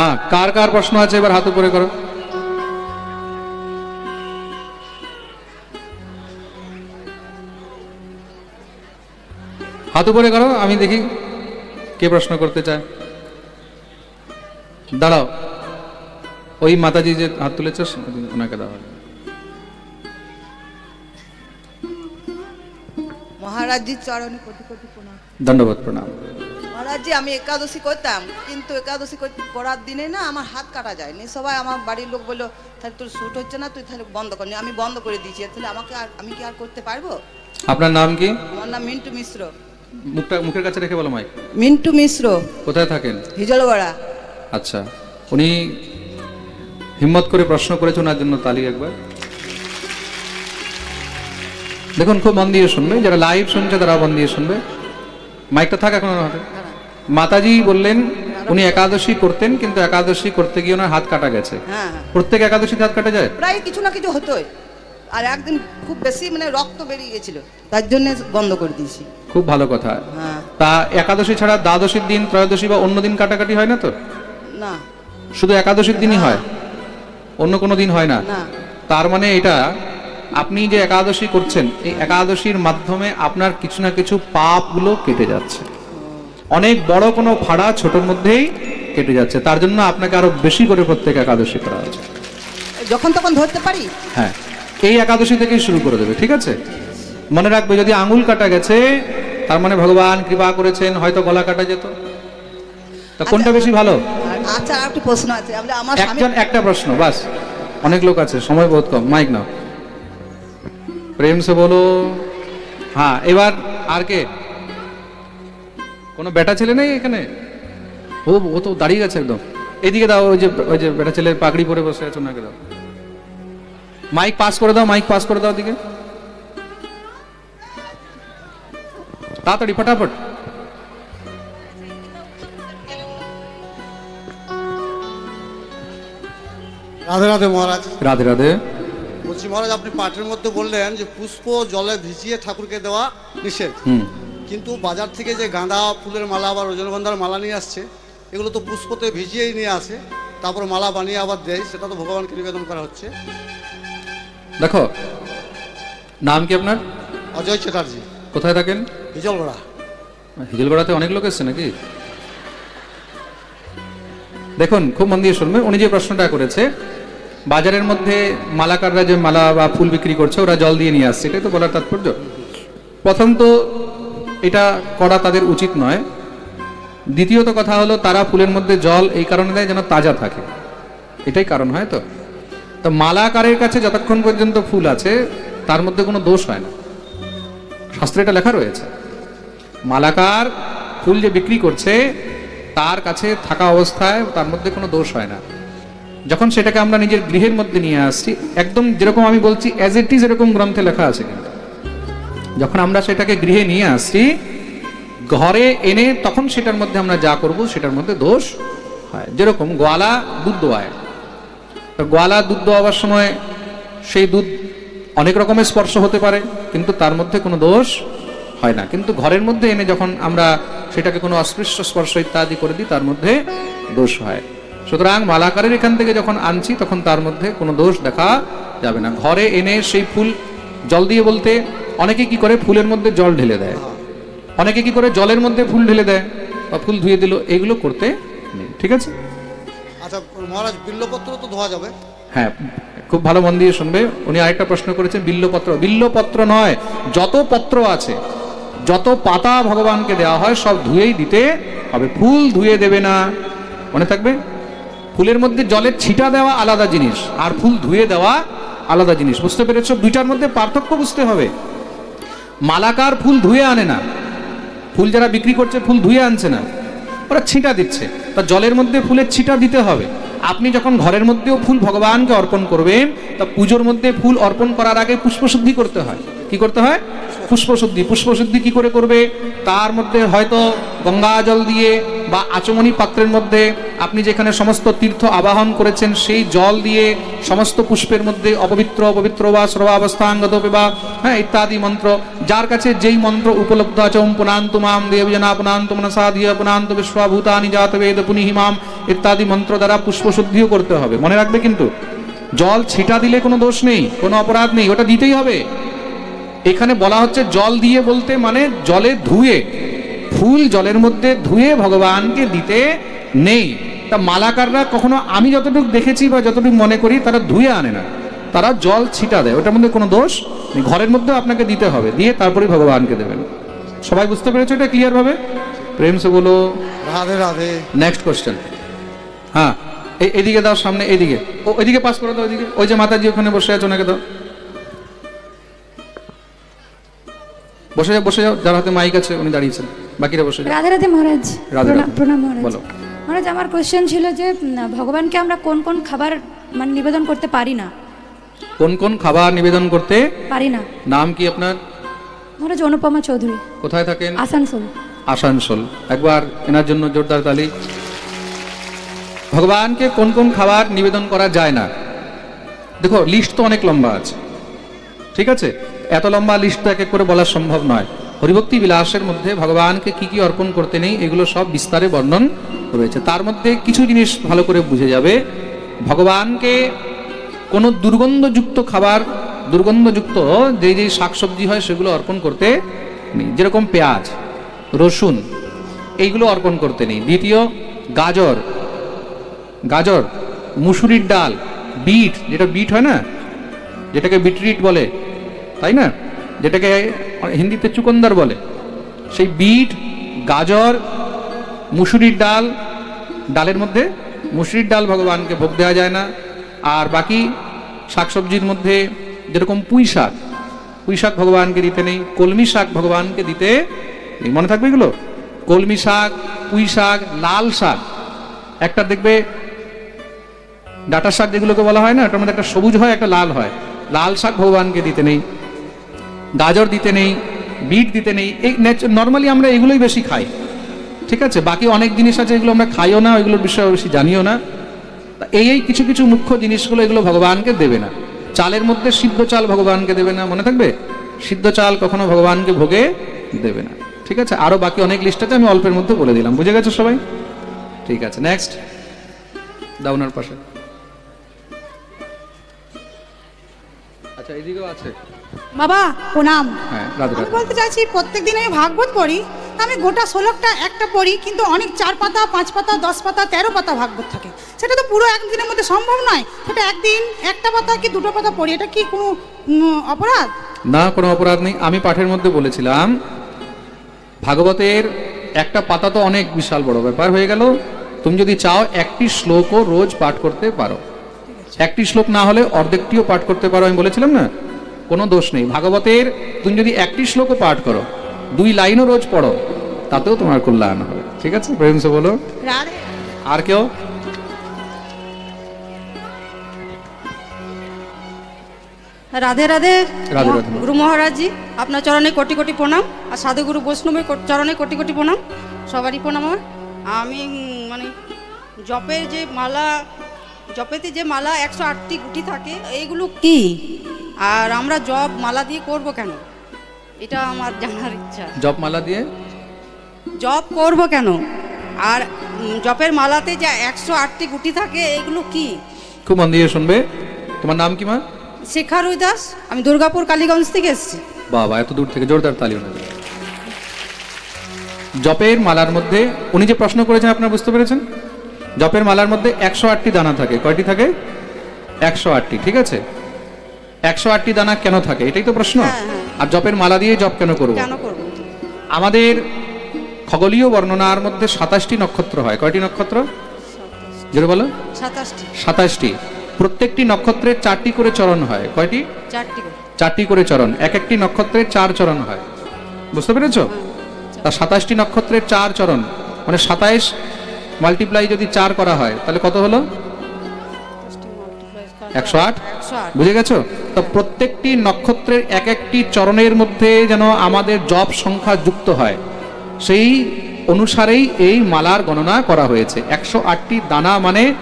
হ্যাঁ কার কার প্রশ্ন আছে এবার হাত উপরে করো। হাত উপরে করো আমি দেখি কে প্রশ্ন করতে চায়। দাঁড়াও ওই মাতাজি যে হাত তুলেছে ওনাকে দাও। মহারাজজির চরণে কোটি কোটি প্রণাম। দণ্ডবোধ প্রণাম। মহারাজজি আমি একাদশী করতাম কিন্তু একাদশী কর- করার দিনে না আমার হাত কাটা যায়নি। সবাই আমার বাড়ির লোক বলল তাহলে তোর শ্যুট হচ্ছে না তুই তাহলে বন্ধ করনি আমি বন্ধ করে দিয়েছি। তাহলে আমাকে আর আমি কি আর করতে পারব? আপনার নাম কি? আমার নাম মিন্টু মিশ্র। মুখটা মুখের কাছে রেখে বলো মাইক। মিন্টু মিশ্র। কোথায় থাকেন? হিজলগড়া আচ্ছা উনি হিম্মত করে প্রশ্ন করেছে ওনার জন্য তালি একবার। দেখুন খুব মন দিয়ে শুনবে যারা লাইভ শুনছে তারা মন দিয়ে শুনবে। মাইকটা থাক এখন হাতে। মাতাজি বললেন উনি একাদশী করতেন কিন্তু একাদশী করতে গিয়ে ওনার হাত কাটা গেছে। হ্যাঁ। প্রত্যেক একাদশীতে হাত কাটা যায়? প্রায় কিছু না কিছু হতোই। আর একদিন খুব বেশি মানে রক্ত বেরিয়ে গেছিল তার জন্য বন্ধ করে দিয়েছি। খুব ভালো কথা। হ্যাঁ। তা একাদশী ছাড়া দ্বাদশীর দিন ত্রয়োদশী বা অন্য দিন কাটাকাটি হয় না তো? না। শুধু একাদশীর দিনই হয়? অন্য কোনো দিন হয় না? না। তার মানে এটা আপনি যে একাদশী করছেন এই একাদশীর মাধ্যমে আপনার কিছু না কিছু পাপগুলো কেটে যাচ্ছে। অনেক বড় কোনো ফাড়া ছোটর মধ্যেই কেটে যাচ্ছে। তার জন্য আপনাকে আরও বেশি করে প্রত্যেক একাদশী করা হচ্ছে। যখন তখন ধরতে পারি? হ্যাঁ এই একাদশী থেকেই শুরু করে দেবে ঠিক আছে? মনে রাখবে যদি আঙুল কাটা গেছে তার মানে ভগবান কৃপা করেছেন হয়তো গলা কাটা যেত। তা কোনটা বেশি ভালো? আচ্ছা আর প্রশ্ন আছে। আমার একজন একটা প্রশ্ন বাস। অনেক লোক আছে সময় বহুত কম। মাইক নাও। প্রেম সে বলো হ্যাঁ এবার আর কে? কোনো বেটা ছেলে নেই এখানে? ও ও তো দাঁড়িয়ে গেছে একদম। এদিকে দাও ওই যে ওই যে বেটা ছেলের পাগড়ি পরে বসে আছে ওনাকে দাও। মাইক পাস করে দাও মাইক পাস করে দাও দিকে তাড়াতাড়ি ফটাফট। রাধে রাধে মহারাজ। রাধে রাধে। বলছি মহারাজ আপনি পাঠের মধ্যে বললেন যে পুষ্প জলে ভিজিয়ে ঠাকুরকে দেওয়া নিষেধ। হুম। কিন্তু বাজার থেকে যে গাঁদা ফুলের মালা বা রজনীগন্ধার মালা নিয়ে আসছে এগুলো তো পুষ্পতে ভিজিয়েই নিয়ে আসে তারপর মালা বানিয়ে আবার দেয় সেটা তো ভগবানকে নিবেদন করা হচ্ছে। দেখো নাম কি আপনার? অজয় চ্যাটার্জি। কোথায় থাকেন? হিজলগড়া। হিজলগড়াতে অনেক লোক এসছে নাকি? দেখুন খুব মন দিয়ে শুনবেন উনি যে প্রশ্নটা করেছে বাজারের মধ্যে মালাকাররা যে মালা বা ফুল বিক্রি করছে ওরা জল দিয়ে নিয়ে আসছে এটাই তো বলার তাৎপর্য। প্রথম তো এটা করা তাদের উচিত নয়। দ্বিতীয়ত কথা হলো, তারা ফুলের মধ্যে জল এই কারণে দেয় যেন তাজা থাকে। এটাই কারণ, হয় তো? তো মালাকারের কাছে যতক্ষণ পর্যন্ত ফুল আছে, তার মধ্যে কোনো দোষ হয় না। শাস্ত্রে এটা লেখা রয়েছে। মালাকার ফুল যে বিক্রি করছে, তার কাছে থাকা অবস্থায় তার মধ্যে কোনো দোষ হয় না। যখন সেটাকে আমরা নিজের গৃহের মধ্যে নিয়ে আসছি, একদম যেরকম আমি বলছি অ্যাজ ইট ইজ এরকম গ্রন্থে লেখা আছে কিন্তু। যখন আমরা সেটাকে গৃহে নিয়ে আসছি, ঘরে এনে তখন সেটার মধ্যে আমরা যা করব, সেটার মধ্যে দোষ হয়। যেরকম গোয়ালা দুধ দোয়ায়। তো গোয়ালা দুধ দোয়াবার সময় সেই দুধ অনেক রকমের স্পর্শ হতে পারে, কিন্তু তার মধ্যে কোনো দোষ হয় না। কিন্তু ঘরের মধ্যে এনে যখন আমরা সেটাকে কোনো অস্পৃশ্য স্পর্শ ইত্যাদি করে দিই, তার মধ্যে দোষ হয়। সুতরাং মালাকারের এখান থেকে যখন আনছি, তখন তার মধ্যে কোনো দোষ দেখা যাবে না। ঘরে এনে সেই ফুল জল দিয়ে বলতে অনেকে কি করে ফুলের মধ্যে জল ঢেলে দেয়? অনেকে কি করে জলের মধ্যে ফুল ঢেলে দেয় বা ফুল ধুয়ে দিল এগুলো করতে নেই ঠিক আছে? আচ্ছা মহারাজ বিল্লপত্র তো ধোয়া যাবে। হ্যাঁ খুব ভালো মন দিয়ে শুনবে। উনি আরেকটা প্রশ্ন করেছেন বিল্লপত্র। বিল্লপত্র নয় যত পত্র আছে যত পাতা ভগবানকে দেওয়া হয় সব ধুয়েই দিতে হবে। ফুল ধুয়ে দেবে না। মনে থাকবে? ফুলের মধ্যে জলের ছিটা দেওয়া আলাদা জিনিস আর ফুল ধুয়ে দেওয়া আলাদা জিনিস। বুঝতে পেরেছ? দুইটার মধ্যে পার্থক্য বুঝতে হবে। মালাকার ফুল ধুয়ে আনে না। ফুল যারা বিক্রি করছে, ফুল ধুয়ে আনছে না। ওরা ছিটা দিচ্ছে। তা জলের মধ্যে ফুলের ছিটা দিতে হবে। আপনি যখন ঘরের মধ্যেও ফুল ভগবানকে অর্পণ করবেন, তা পুজোর মধ্যে ফুল অর্পণ করার আগে পুষ্পশুদ্ধি করতে হয়। কি করতে হয়? পুষ্পশুদ্ধি। পুষ্পশুদ্ধি কি করে করবে? তার মধ্যে হয়তো গঙ্গা জল দিয়ে বা আচমনি পাত্রের মধ্যে আপনি যেখানে সমস্ত তীর্থ আবাহন করেছেন, সেই জল দিয়ে সমস্ত পুষ্পের মধ্যে অপবিত্র পবিত্র বা সর্বাবস্থাঙ্গত বা হ্যাঁ ইত্যাদি মন্ত্র। যার কাছে যেই মন্ত্র উপলব্ধ আছে, ওম পুনান্তু মাম দেবজনা পুনান্তু মনসা দিয়ে পুনান্তু বিশ্বভূতানি জাত বেদ পুনিহিমাম ইত্যাদি মন্ত্র দ্বারা পুষ্পশুদ্ধিও করতে হবে। মনে রাখবে কিন্তু, জল ছিটা দিলে কোনো দোষ নেই, কোনো অপরাধ নেই, ওটা দিতেই হবে। এখানে বলা হচ্ছে জল দিয়ে বলতে মানে জলে ধুয়ে ফুল জলের মধ্যে ধুয়ে ভগবানকে দিতে নেই। তা মালাকাররা কখনো আমি যতটুকু দেখেছি বা যতটুকু মনে করি তারা ধুয়ে আনে না। তারা জল ছিটা দেয় ওটার মধ্যে কোনো দোষ ঘরের মধ্যে আপনাকে দিতে হবে দিয়ে তারপরে ভগবানকে দেবেন। সবাই বুঝতে পেরেছ এটা ক্লিয়ার ভাবে প্রেম সে বলো। রাধে রাধে। নেক্সট কোশ্চেন হ্যাঁ এদিকে দাও সামনে এদিকে। ও এদিকে পাস করে দাও ওইদিকে ওই যে মাতাজি ওখানে বসে আছে ওনাকে দাও। বসে যাও বসে যাও যার হাতে মাইক আছে উনি দাঁড়িয়েছেন। বাকিরা বসে যাও। রাধে রাধে মহারাজ রাধে প্রণাম- রাধে। প্রণাম মহারাজ। বলো। মহারাজ আমার কোশ্চেন ছিল যে উম, ভগবানকে আমরা কোন কোন খাবার মানে নিবেদন করতে পারি না? কোন কোন খাবার নিবেদন করতে পারি না। নাম কি আপনার? মহারাজ অনুপমা চৌধুরী। কোথায় থাকেন? আসানসোল। আসানসোল। একবার এনার জন্য জোরদার তালি। ভগবানকে কোন কোন খাবার নিবেদন করা যায় না? দেখো লিস্ট তো অনেক লম্বা আছে। ঠিক আছে? এত লম্বা লিস্ট এক করে বলা সম্ভব নয়। হরিভক্তি বিলাসের মধ্যে ভগবানকে কি কি অর্পণ করতে নেই, এগুলো সব বিস্তারে বর্ণন রয়েছে। তার মধ্যে কিছু জিনিস ভালো করে বুঝে যাবে। ভগবানকে কোনো দুর্গন্ধযুক্ত খাবার, দুর্গন্ধযুক্ত যে যে শাকসবজি হয় সেগুলো অর্পণ করতে নেই। যেরকম পেঁয়াজ, রসুন, এইগুলো অর্পণ করতে নেই। দ্বিতীয়, গাজর গাজর, মুসুরির ডাল, বিট, যেটা বিট হয় না, যেটাকে বিটরিট বলে তাই না? যেটাকে হিন্দিতে চুকন্দর বলে। সেই বিট, গাজর, মুসুরির ডাল, ডালের মধ্যে মুসুরির ডাল ভগবানকে ভোগ দেওয়া যায় না। আর বাকি শাকসবজির মধ্যে যেরকম পুঁই শাক পুঁই শাক ভগবানকে দিতে নেই, কলমি শাক ভগবানকে দিতে মনে থাকবে এগুলো? কলমি শাক, পুঁই শাক, লাল শাক। একটা দেখবে ডাটা শাক যেগুলোকে বলা হয় না, ওটার মধ্যে একটা সবুজ হয়, একটা লাল হয়। লাল শাক ভগবানকে দিতে নেই। গাজর দিতে নেই, বিট দিতে নেই, এই নর্মালি আমরা এগুলোই বেশি খাই। ঠিক আছে? বাকি অনেক জিনিস আছে, এগুলো আমরা খাইও না, এগুলোর বিষয়ে বেশি জানিও না। এই এই কিছু কিছু মুখ্য জিনিসগুলো এগুলো ভগবানকে দেবে না। চালের মধ্যে সিদ্ধ চাল ভগবানকে দেবে না, মনে থাকবে? সিদ্ধ চাল কখনো ভগবানকে ভোগে দেবে না। ঠিক আছে? আরও বাকি অনেক লিস্ট আছে, আমি অল্পের মধ্যে বলে দিলাম। বুঝে গেছো সবাই? ঠিক আছে নেক্সট দাউনার পাশে। আচ্ছা এদিকেও আছে। বাবা প্রণাম। হ্যাঁ আমি বলতে চাইছি প্রত্যেক দিন আমি ভাগবত পড়ি। আমি গোটা ষোলোটা একটা পড়ি কিন্তু অনেক চার পাতা পাঁচ পাতা দশ পাতা তেরো পাতা ভাগবত থাকে। সেটা তো পুরো একদিনের মধ্যে সম্ভব নয়। সেটা একদিন একটা পাতা কি দুটো পাতা পড়ি এটা কি কোনো অপরাধ? না কোনো অপরাধ নেই। আমি পাঠের মধ্যে বলেছিলাম ভাগবতের একটা পাতা তো অনেক বিশাল বড় ব্যাপার হয়ে গেল। তুমি যদি চাও একটি শ্লোকও রোজ পাঠ করতে পারো। একটি শ্লোক না হলে অর্ধেকটিও পাঠ করতে পারো আমি বলেছিলাম না? কোনো দোষ নেই। ভাগবতের তুমি যদি একটি শ্লোকও পাঠ করো দুই লাইনও রোজ পড়ো তাতেও তোমার কল্যাণ হবে। ঠিক আছে? প্রেমসে বলো। রাধে। আর কেউ? রাধে রাধে। রাধে রাধে। গুরু মহারাজজি আপনার চরণে কোটি কোটি প্রণাম আর সাধুগুরু বৈষ্ণবের কো- চরণে কোটি কোটি প্রণাম। সবারই প্রণাম আমার। আমি মানে জপের যে মালা জপেতে যে মালা একশো আটটি গুটি থাকে এইগুলো কি? আর আমরা জব মালা দিয়ে করব কেন? এটা আমার জানার ইচ্ছা। জব মালা দিয়ে? জপ করব কেন? আর জপের মালাতে যে একশো আটটি গুটি থাকে এইগুলো কি? খুব মন দিয়ে শুনবে। তোমার নাম কি মা? শেখা রুই দাস। আমি দুর্গাপুর কালীগঞ্জ থেকে এসেছি। বাবা এত দূর থেকে জোরদার তালি ওনাদের জপের মালার মধ্যে উনি যে প্রশ্ন করেছেন আপনারা বুঝতে পেরেছেন? জপের মালার মধ্যে একশো আটটি দানা থাকে। কয়টি থাকে? একশো আটটি ঠিক আছে? একশো আটটি দানা কেন থাকে? এটাই তো প্রশ্ন। হ্যাঁ, হ্যাঁ। আর জপের মালা দিয়ে জপ কেন করব? আমাদের খগোলীয় বর্ণনার মধ্যে সাতাশটি নক্ষত্র হয়। কয়টি নক্ষত্র? যেটা বলো। সাতাশটি। প্রত্যেকটি নক্ষত্রের চারটি করে চরণ হয়। কয়টি? চারটি করে। চরণ। এক একটি নক্ষত্রের চার চরণ হয়। বুঝতে পেরেছ? তা সাতাশটি নক্ষত্রের চার চরণ। মানে সাতাইশ মাল্টিপ্লাই যদি চার করা হয় তাহলে কত হলো? একশো আট? বুঝে গেছো? তো প্রত্যেকটি নক্ষত্রের এক একটি চরণের মধ্যে যেন আমাদের জপ সংখ্যা যুক্ত হয়। সেই অনুসারেই এই মালার গণনা করা হয়েছে। একশো আটটি দানা মানে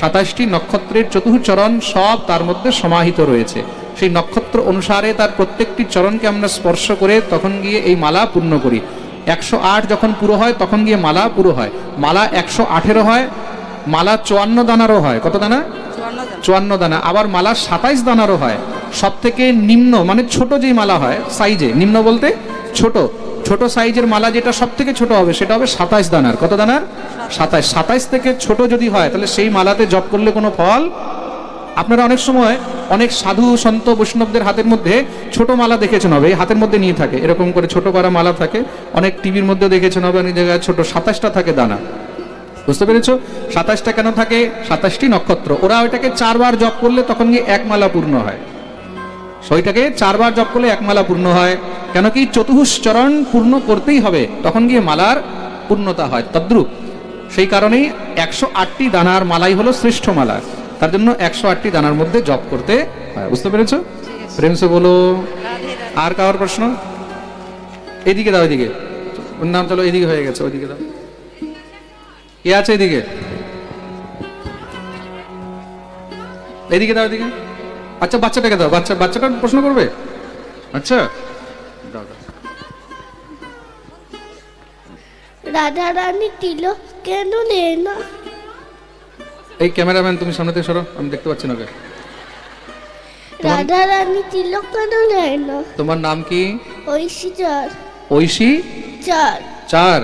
সাতাশটি নক্ষত্রের চতুর্চরণ সব তার মধ্যে সমাহিত রয়েছে। সেই নক্ষত্র অনুসারে তার প্রত্যেকটি চরণকে আমরা স্পর্শ করে তখন গিয়ে এই মালা পূর্ণ করি। একশো আট যখন পুরো হয় তখন গিয়ে মালা পুরো হয়। মালা একশো আঠেরো হয় মালা চুয়ান্ন দানারও হয়। কত দানা? চুয়ান্ন দানা। আবার মালা সাতাইশ দানারও হয়। সব থেকে নিম্ন মানে ছোট যেই মালা হয়, সাইজে, নিম্ন বলতে ছোট। ছোট সাইজের মালা যেটা সব থেকে ছোট হবে, সেটা হবে সাতাইশ দানার। কত দানার? সাতাইশ। সাতাইশ থেকে ছোট যদি হয়, তাহলে সেই মালাতে জপ করলে কোনো ফল? আপনারা অনেক সময় অনেক সাধু, সন্ত, বৈষ্ণবদের হাতের মধ্যে ছোট মালা দেখেছেন হবে, এই হাতের মধ্যে নিয়ে থাকে। এরকম করে ছোট করা মালা থাকে। অনেক টিভির মধ্যে দেখেছেন হবে, অনেক জায়গায় ছোট সাতাশটা থাকে দানা। বুঝতে পেরেছ? সাতাশটা কেন থাকে? সাতাশটি নক্ষত্র। ওরা ওইটাকে চারবার জপ করলে তখন গিয়ে এক মালা পূর্ণ হয়। সইটাকে চারবার জপ করলে এক মালা পূর্ণ হয়। কেন কি চতুর্শ চরণ পূর্ণ করতেই হবে। তখন গিয়ে মালার পূর্ণতা হয়। তদ্রুপ। সেই কারণেই একশো আটটি দানার মালাই হলো শ্রেষ্ঠ মালা। তার জন্য একশো আটটি দানার মধ্যে জপ করতে হয়। বুঝতে পেরেছ? প্রেমসে বলো, আর কারোর প্রশ্ন? এদিকে দাও, এদিকে। ওর নাম চলো, এদিকে হয়ে গেছে ওইদিকে দাও। কে আছে এদিকে? এদিকে দাও এদিকে। আচ্ছা বাচ্চাটাকে দাও। বাচ্চা বাচ্চাটা প্রশ্ন করবে? আচ্ছা। দাও দাও রাধা রানী তিলক কেন নেয় না? এই ক্যামেরাম্যান তুমি সামনে থেকে সরো। আমি দেখতে পাচ্ছি না ওকে। রাধা রানী তিলক কেন নেয় না? তোমার নাম কি? ঐশী চার। ঐশী? চার। চার।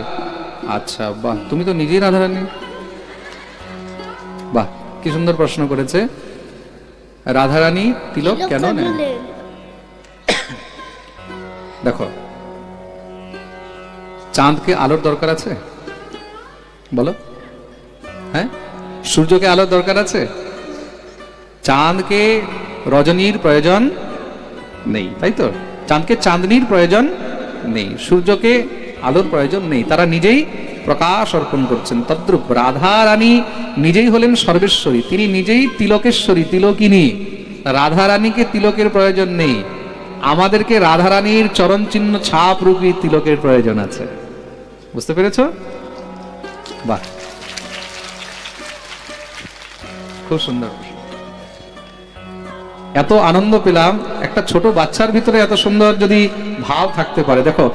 আচ্ছা বাহ তুমি তো নিজেই রাধারানী। বাহ কি সুন্দর প্রশ্ন করেছে। রাধারানী তিলক কেন নেন? দেখো চাঁদকে আলোর দরকার আছে? বলো। হ্যাঁ সূর্যকে আলোর দরকার আছে? চাঁদকে রজনীর প্রয়োজন নেই তাই তো? চাঁদকে চাঁদনির প্রয়োজন নেই সূর্যকে আলোর প্রয়োজন নেই। তারা নিজেই প্রকাশ অর্পণ করছেন। তদ্রুপ রাধা রানী নিজেই হলেন সর্বেশ্বরী। তিনি নিজেই তিলকেশ্বরী, তিলকিনী। রাধা রানীকে তিলকের প্রয়োজন নেই। আমাদেরকে রাধা রানীর চরণ চিহ্ন ছাপ রূপী তিলকের প্রয়োজন আছে। বুঝতে পেরেছ? বাহ। খুব সুন্দর। এত আনন্দ পেলাম। একটা ছোট বাচ্চার ভিতরে এত সুন্দর যদি ভাব থাকতে পারে। দেখো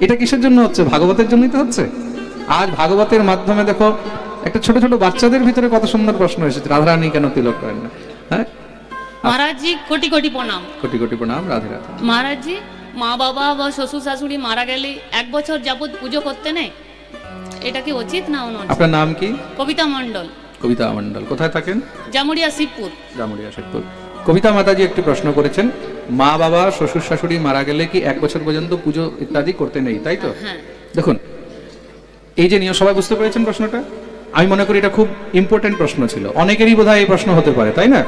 এটা কিসের জন্য হচ্ছে? ভাগবতের জন্যই তো হচ্ছে। আজ ভাগবতের মাধ্যমে দেখো একটা ছোট ছোট বাচ্চাদের ভিতরে কত সুন্দর প্রশ্ন এসেছে। রাধারানী কেন তিলক করেন না? হ্যাঁ? মহারাজজি কোটি কোটি প্রণাম। কোটি কোটি প্রণাম রাধে রাধে। মহারাজজি মা বাবা বা শ্বশুর শাশুড়ি মারা গেলে এক বছর যাবত পুজো করতে নেই? এটা কি উচিত না অনুচিত আপনার নাম কি? কবিতা মণ্ডল। কবিতা মণ্ডল। কোথায় থাকেন? জামুরিয়া শিবপুর। জামুরিয়া শিবপুর। কবিতা মাতাজি একটি প্রশ্ন করেছেন মা বাবা শ্বশুর শাশুড়ি মারা গেলে কি এক বছর পর্যন্ত পুজো ইত্যাদি করতে নেই তাই তো? হ্যাঁ। দেখুন এই যে নিয়ম সবাই বুঝতে পেরেছেন প্রশ্নটা? আমি মনে করি এটা খুব ইম্পর্টেন্ট প্রশ্ন ছিল। অনেকেরই বোধহয় এই প্রশ্ন হতে পারে তাই না?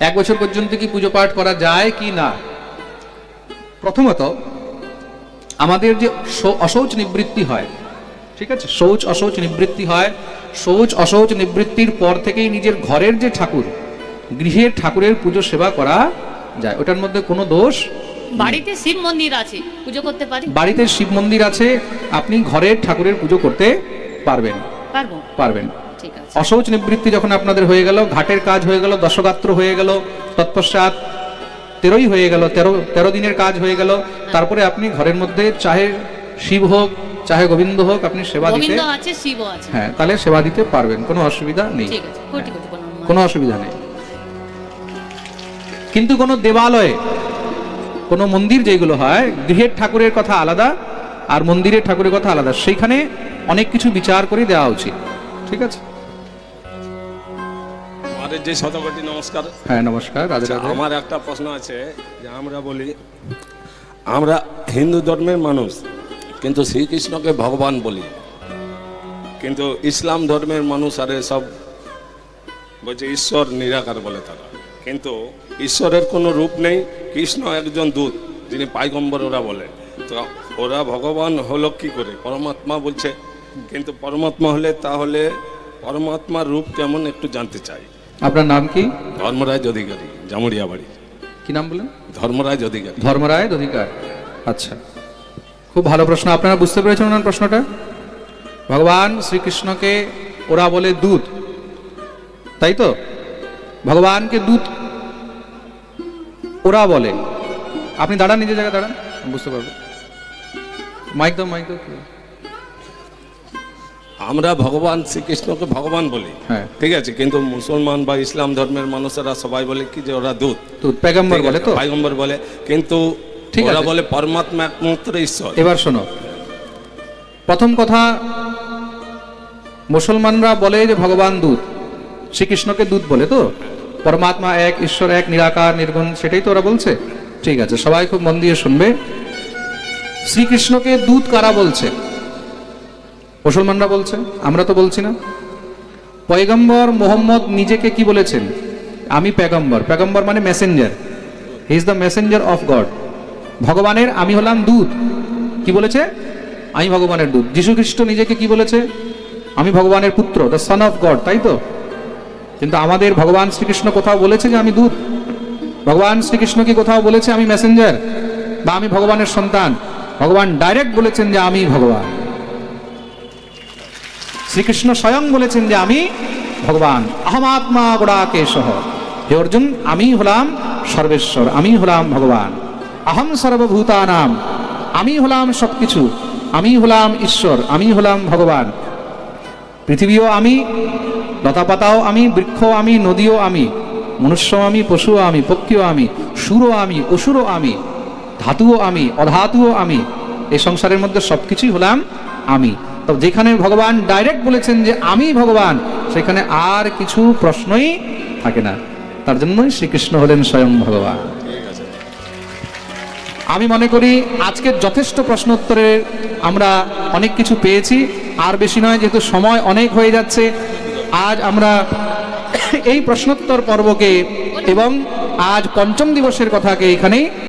এক বছর পর্যন্ত কি পুজো পাঠ করা যায় কি না? প্রথমত আমাদের যে অশৌচ নিবৃত্তি হয় ঠিক আছে? শৌচ অশৌচ নিবৃত্তি হয়। শৌচ অশৌচ নিবৃত্তির পর থেকেই নিজের ঘরের যে ঠাকুর গৃহের ঠাকুরের পুজো সেবা করা যায়। ওটার মধ্যে কোনো দোষ বাড়িতে শিব মন্দির আছে পুজো করতে পারি? বাড়িতে শিব মন্দির আছে আপনি ঘরের ঠাকুরের পুজো করতে পারবেন। পারব। পারবেন। অশৌচ নিবৃত্তি যখন আপনাদের হয়ে গেল ঘাটের কাজ হয়ে গেল দশগাত্র হয়ে গেল তৎপশ্চাৎ তেরোই হয়ে গেল তেরো তেরো দিনের কাজ হয়ে গেল তারপরে আপনি ঘরের মধ্যে চাহে শিব হোক চাহে গোবিন্দ হোক আপনি সেবা দিতে শিব হ্যাঁ তাহলে সেবা দিতে পারবেন কোনো অসুবিধা নেই। কোনো অসুবিধা নেই। কিন্তু কোনো দেবালয়ে কোনো মন্দির যেগুলো হয় গৃহের ঠাকুরের কথা আলাদা আর মন্দিরের ঠাকুরের কথা আলাদা। সেইখানে অনেক কিছু বিচার করে দেওয়া উচিত। ঠিক আছে? আমাদের যে শতকোটি নমস্কার। হ্যাঁ নমস্কার রাধে আমার একটা প্রশ্ন আছে যে আমরা বলি আমরা হিন্দু ধর্মের মানুষ কিন্তু শ্রীকৃষ্ণকে ভগবান বলি। কিন্তু ইসলাম ধর্মের মানুষ আর সব বলছে ঈশ্বর নিরাকার বলে তারা। কিন্তু ঈশ্বরের কোনো রূপ নেই কৃষ্ণ একজন দূত যিনি পাইগম্বর ওরা বলে তো ওরা ভগবান হলো কি করে? পরমাত্মা বলছে কিন্তু পরমাত্মা হলে তাহলে পরমাত্মার রূপ কেমন একটু জানতে চাই। আপনার নাম কি? ধর্মরাজ অধিকারী জামুরিয়া বাড়ি। কি নাম বলেন ধর্মরাজ অধিকারী। ধর্মরায় অধিকার। আচ্ছা। খুব ভালো প্রশ্ন। আপনারা বুঝতে পেরেছেন ওনার প্রশ্নটা? ভগবান শ্রীকৃষ্ণকে ওরা বলে দুধ তাই তো? ভগবানকে দুধ ওরা বলে। আপনি দাঁড়ান নিজের জায়গায় দাঁড়ান। বুঝতে পারব। মাইক দাও মাইক দাও। আমরা ভগবান শ্রীকৃষ্ণকে ভগবান বলি। হ্যাঁ। ঠিক আছে কিন্তু মুসলমান বা ইসলাম ধর্মের মানুষেরা সবাই বলে কি যে ওরা দুধ পেগম্বর বলে তো? পাইগম্বর বলে। কিন্তু ঠিক ওরা। বলে পরমাত্মা একমাত্র ঈশ্বর। এবার শোনো। প্রথম কথা মুসলমানরা বলে যে ভগবান দুধ শ্রীকৃষ্ণকে দুধ বলে তো? পরমাত্মা এক, ঈশ্বর এক, নিরাকার, নির্গুণ, সেটাই তো ওরা বলছে। ঠিক আছে, সবাই খুব মন দিয়ে শুনবে। শ্রীকৃষ্ণকে দুধ কারা বলছে? মুসলমানরা বলছে, আমরা তো বলছি না। পয়গম্বর মোহাম্মদ নিজেকে কি বলেছেন? আমি পেগম্বর পেগম্বর মানে messenger he is the messenger of God ভগবানের আমি হলাম দূত। কি বলেছে? আমি ভগবানের দূত। যীশু খ্রিস্ট নিজেকে কি বলেছে? আমি ভগবানের পুত্র দ্য সন অফ গড তাই তো? কিন্তু আমাদের ভগবান শ্রীকৃষ্ণ কোথাও বলেছে যে আমি দূত? ভগবান শ্রীকৃষ্ণ কি কোথাও বলেছে আমি মেসেঞ্জার বা আমি ভগবানের সন্তান? ভগবান ডাইরেক্ট বলেছেন যে আমি ভগবান। শ্রীকৃষ্ণ স্বয়ং বলেছেন যে আমি ভগবান। আহমাত্মা গোড়াকে সহ হে অর্জুন, আমি হলাম সর্বেশ্বর, আমি হলাম ভগবান। আহম সর্বভূতানাম। আমি হলাম সবকিছু। আমি হলাম ঈশ্বর, আমি হলাম ভগবান। পৃথিবীও আমি লতাপাতাও আমি বৃক্ষ আমি, নদীও আমি মনুষ্য আমি, পশুও আমি, পক্ষীও আমি, সুরও আমি, অসুরও আমি, ধাতুও আমি, অধাতুও আমি, এই সংসারের মধ্যে সব কিছুই হলাম আমি। তো যেখানে ভগবান ডাইরেক্ট বলেছেন যে আমি ভগবান, সেখানে আর কিছু প্রশ্নই থাকে না। তার জন্যই শ্রীকৃষ্ণ হলেন স্বয়ং ভগবান। আমি মনে করি আজকের যথেষ্ট প্রশ্নোত্তরের আমরা অনেক কিছু পেয়েছি, আর বেশি নয় যেহেতু সময় অনেক হয়ে যাচ্ছে আজ আমরা এই প্রশ্নোত্তর পর্বকে এবং আজ পঞ্চম দিবসের কথাকে এখানেই